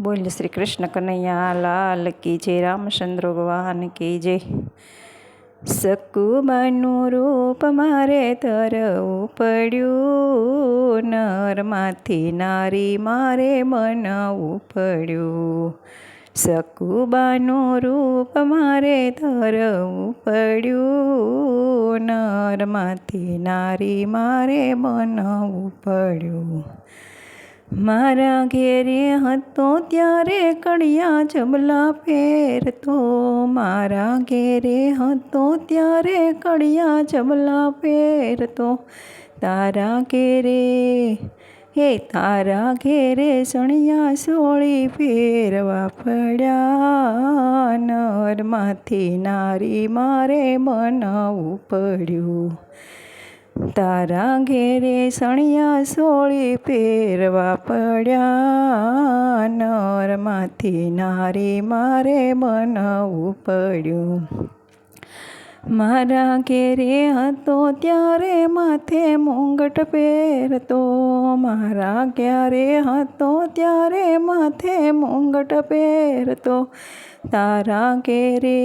બોલ શ્રી કૃષ્ણ કનૈયા, લાલ કી જય, રામચંદ્ર ભગવાન કી જય. સકુબાનું રૂપ મારે તરવું પડ્યું, નરમાંથી નારી મારે બનાવવું પડ્યું. સકુબાનું રૂપ મારે ધરવું પડ્યું, નરમાંથી નારી મારે બનાવવું પડ્યું. મારા ઘેરે હતો ત્યારે કડિયા જબલા પહેરતો. મારા ઘેરે હતો ત્યારે કડિયા જબલા પહેરતો. તારા ઘેરે, હે તારા ઘેરે સણિયા સોળી ફેરવા પડ્યા. નરમાંથી નારી મારે બનાવવું પડ્યું. તારા ઘેરે સણિયા સોળી પહેરવા પડ્યા, નરમાંથી નારી મારે બનાવવું પડ્યું. મારા ઘેરે હતો ત્યારે માથે મુંગટ પહેરતો, મારા ક્યારે હતો ત્યારે માથે મુંગટ પહેરતો. તારા ઘેરે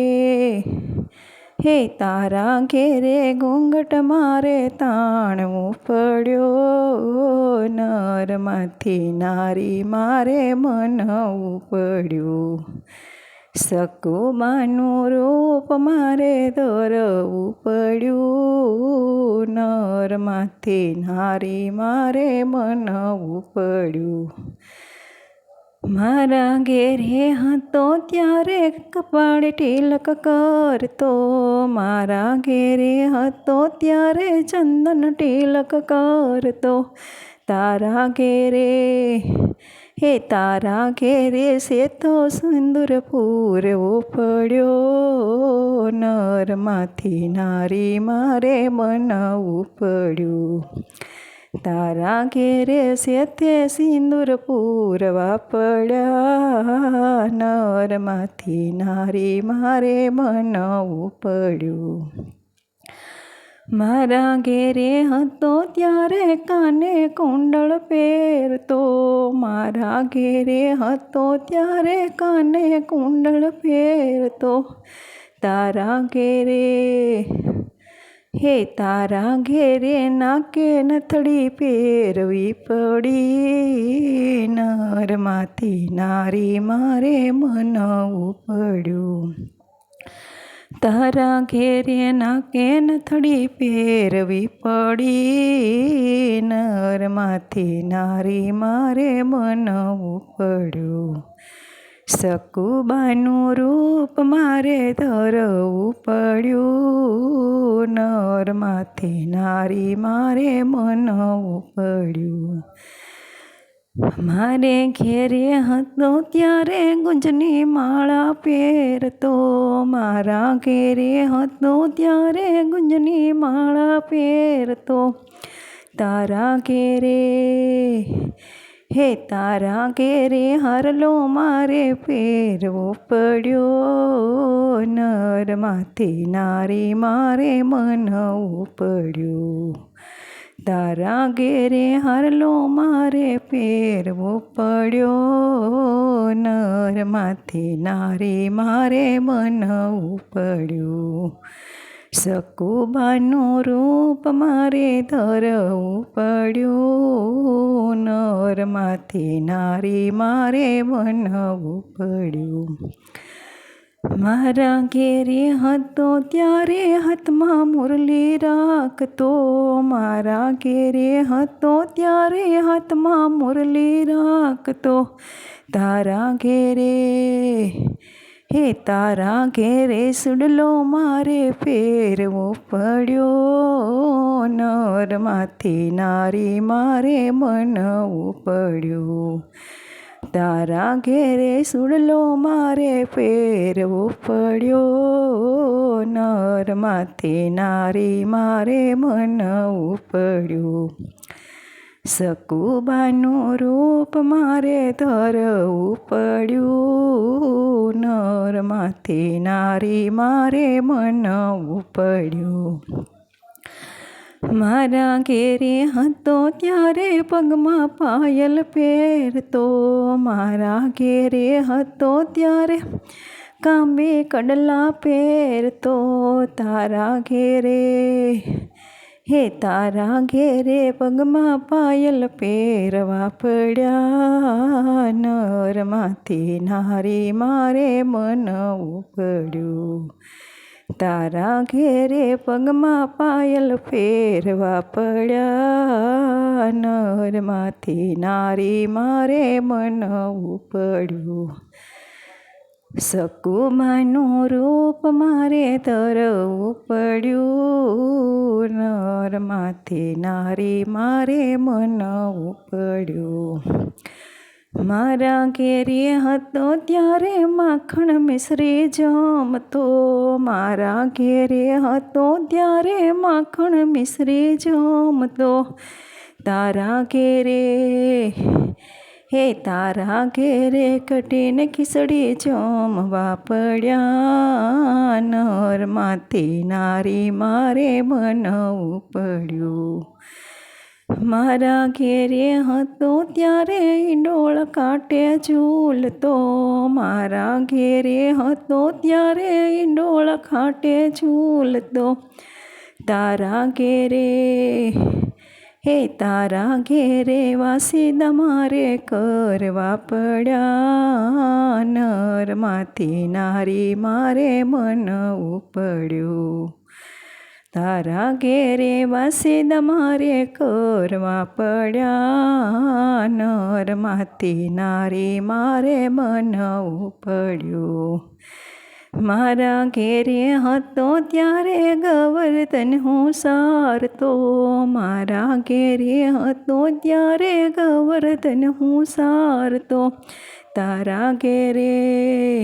હે તારા ઘેરે ઘૂંઘટ મારે તાણવું પડ્યો નરમાંથી નારી મારે મનાવવું પડ્યું સકુબાનું રૂપ મારે ધરવું પડ્યું નરમાંથી નારી મારે મનવું પડ્યું મારા ઘેરે હતો ત્યારે કપાળે ટીલક કરતો. મારા ઘેરે હતો ત્યારે ચંદન ટીલક કરતો. તારા ઘેરે, હે તારા ઘેરે સેતો સુંદર પૂરવો પડ્યો. નરમાંથી નારી મારે બનાવવું પડ્યું. તારા ઘેરે સેથે સિંદૂર પૂરવા પડ્યા. નરમાંથી નારી મારે બનાવવું પડ્યું. મારા ઘેરે હતો ત્યારે કાને કુંડળ પહેરતો. મારા ઘેરે હતો ત્યારે કાને કુંડળ પહેરતો. તારા ઘેરે હે તારા ઘેરે નાકે નથડી પહેરવી પડી, નરમાંથી નારી મારે મનાવવું પડ્યું. તારા ઘેરે નાકે નથડી પહેરવી પડી, નરમાંથી નારી મારે મનાવવું પડ્યું. સકુબાનું રૂપ મારે ધરવું પડ્યું. નરમાંથી નારી મારે મનવું પડ્યું. મારે ઘેરે હતો ત્યારે ગુંજની માળા પહેરતો. મારા ઘેરે હતો ત્યારે ગુંજની માળા પહેરતો. તારા ઘેરે હે તારા ઘેરે હરલો મારે ફેરવો પડ્યો. નરમાંથી નારી મારે મનવું પડ્યું. તારા ઘેરે હરલો મારે ફેરવો પડ્યો. નરમાંથી નારી મારે મનવું પડ્યું. સકુબાનું રૂપ મારે ધરવું પડ્યું નરમાંથી નારી મારે બનાવવું પડ્યું મારા ઘેરે હતો ત્યારે હાથમાં મુરલી રાખતો મારા ઘેરે હતો ત્યારે હાથમાં મુરલી રાખતો તારા ઘેરે હે તારા ઘેરે સુડલો મારે ફેરવો પડ્યો નરમાંથી નારી મારે મનવું પડ્યું તારા ઘેરે સુડલો મારે ફેરવો પડ્યો નરમાંથી નારી મારે મનવું પડ્યું સકુબાનું રૂપ મારે ધરવું પડ્યું નરમાંથી નારી મારે મનવું પડ્યું મારા ઘેરે હતો ત્યારે પગમાં પાયલ પહેરતો. મારા ઘેરે હતો ત્યારે કાંબે કડલા પહેરતો. તારા ઘેરે હે તારા ઘેરે પગમાં પાયલ પહેરવા પડ્યા, નરમાંથી નારી મારે મન પડ્યું તારા ઘેરે પગમાં પાયલ ફેરવા પડ્યા, નરમાંથી નારી મારે મન પડ્યું સકુમાનું રૂપ મારે તરવું પડ્યું. નરમાંથી નારી મારે મન પડ્યું મારા ઘેરે હતો ત્યારે માખણ મિશ્રી જમતો. મારા ઘેરે હતો ત્યારે માખણ મિશ્રી જમતો. તારા ઘેરે હે તારા ઘેરે કટીને ખીસડી જમવા પડ્યા નરમાંથી નારી મારે બનાવવું પડ્યું. મારા ઘેરે હતો ત્યારે ડોળ કાંટે ઝૂલતો, મારા ઘેરે હતો ત્યારે ડોળ ખાટે ઝૂલતો. તારા ઘેરે હે તારા ઘેરે વાસી દમારે કરવા પડ્યા, નરમાંથી નારી મારે મન પડ્યું તારા ઘેરે વાસી દમારે કરવા પડ્યા, નરમાંથી નારી મારે મનવું પડ્યું મારા ઘેરે હતો ત્યારે ગવર્ધન હું સારતો. મારા ઘેરે હતો ત્યારે ગવર્ધન હું સારતો. તારા ઘેરે,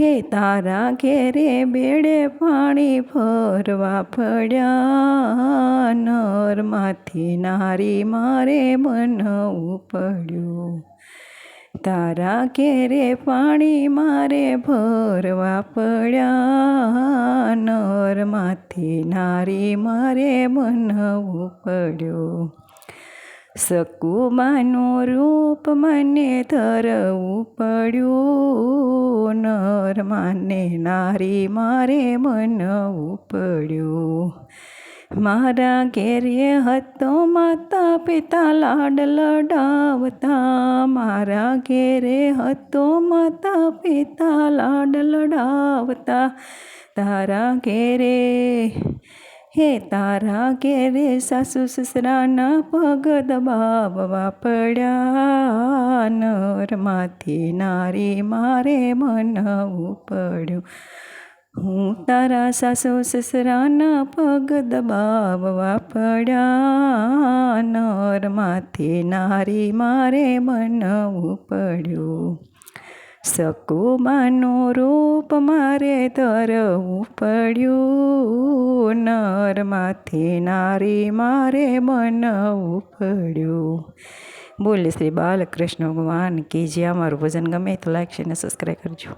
હે તારા ઘેરે બેડે પાણી ફરવા પડ્યા. નરમાંથી નારી મારે બનવું પડ્યું. તારા ઘેરે પાણી મારે ભરવા પડ્યા. નરમાંથી નારી મારે બનવું પડ્યું. સકુમાનું રૂપ મને ધરવું પડ્યું. નર માને નારી મારે બનવું પડ્યું. મારા ઘેરે હતો માતા પિતા લાડ લડાવતા. મારા ઘેરે હતો માતા પિતા લાડ લડાવતા. તારા ઘેરે, હે તારા ઘેરે સાસુ સસરાના પગ દબાવવા પડ્યા. નરમાંથી નારી મારે મનવું પડ્યું હું તારા સાસુ સસરાના પગ દબાવવા પડ્યા, નરમાંથી નારી મારે બનવું પડ્યું. સકુમાનું રૂપ મારે ધરવું પડ્યું, નરમાંથી નારી મારે બનવું પડ્યું. બોલે શ્રી બાલકૃષ્ણ ભગવાન કે જે અમારું ભજન ગમે તો લાઈક છે ને સબસ્ક્રાઈબ કરજો.